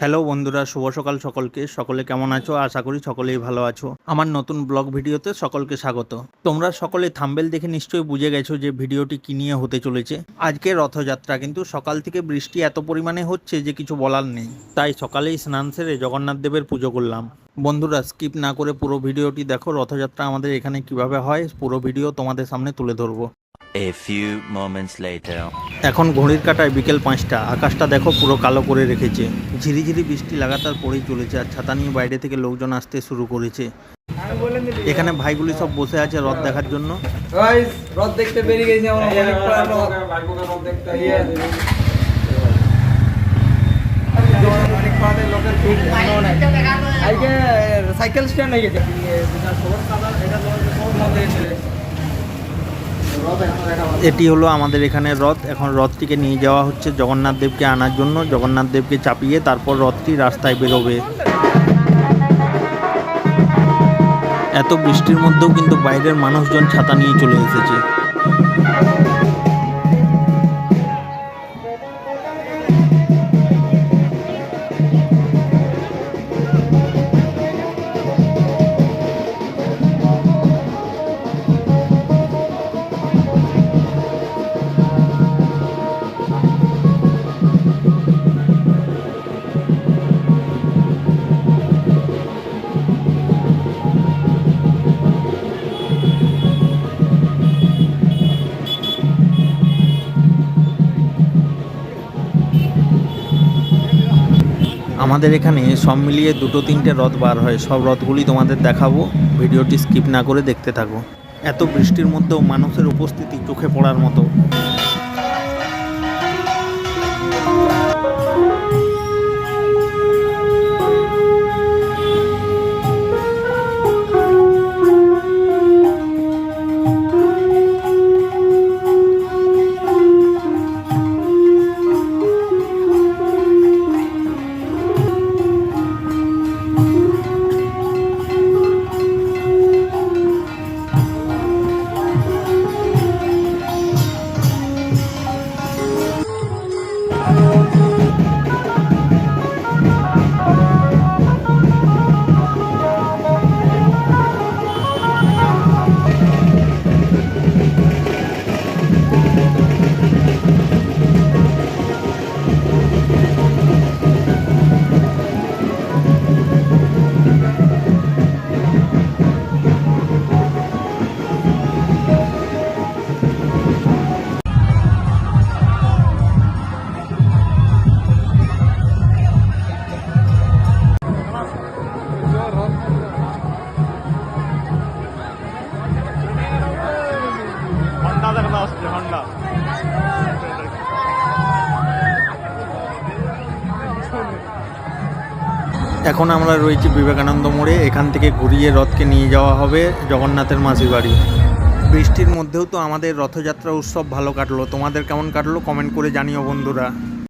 Hello বন্ধুরা, শুভ সকাল সকলকে। সকলে কেমন আছো? আশা করি সকলেই ভালো আছো। আমার নতুন ব্লগ ভিডিওতে সকলকে স্বাগত। তোমরা সকলে থাম্বেল দেখে নিশ্চয়ই বুঝে গেছো যে ভিডিওটি কি নিয়ে হতে চলেছে। আজকে রথযাত্রা, কিন্তু সকাল থেকে বৃষ্টি এত পরিমাণে হচ্ছে যে কিছু বলার নেই। তাই সকালেই স্নান সেরে জগন্নাথ দেবের পুজো করলাম। বন্ধুরা স্কিপ না করে পুরো ভিডিওটি দেখো। রথযাত্রা আমাদের এখানে কীভাবে হয়, পুরো ভিডিও তোমাদের সামনে তুলে ধরবো। A few moments later. এখন ঘড়ির কাটায় বিকেল পাঁচটা আকাশটা দেখো পুরো কালো করে রেখেছে ঝিরিঝিরি বৃষ্টি লাগাতার পড়েই চলেছে আর ছাতা নিয়ে বাইরে থেকে লোকজন আসতে শুরু করেছে এখানে ভাইগুলি সব বসে আছে রথ দেখার জন্য রথ দেখতে বেরিয়ে গেছি ইয়ে সাইকেল স্ট্যান্ড হয়ে গেছে এটি হলো আমাদের এখানে রথ। এখন রথটিকে নিয়ে যাওয়া হচ্ছে জগন্নাথ দেবকে আনার জন্য। জগন্নাথ দেবকে চাপিয়ে তারপর রথটি রাস্তায় বেরোবে। এত বৃষ্টির মধ্যেও কিন্তু বাইরের মানুষজন ছাতা নিয়ে চলে এসেছে। আমাদের এখানে সব মিলিয়ে দুটো তিনটে রথ বার হয়। সব রথগুলি তোমাদের দেখাবো। ভিডিওটি স্কিপ না করে দেখতে থাকো। এত বৃষ্টির মধ্যেও মানুষের উপস্থিতি চোখে পড়ার মতো। এখন আমরা রয়েছি বিবেকানন্দ মোড়ে। এখান থেকে ঘুরিয়ে রথকে নিয়ে যাওয়া হবে জগন্নাথের মাসির বাড়ি। বৃষ্টির মধ্যেও তো আমাদের রথযাত্রা উৎসব ভালো কাটলো। তোমাদের কেমন কাটলো? কমেন্ট করে জানিও বন্ধুরা।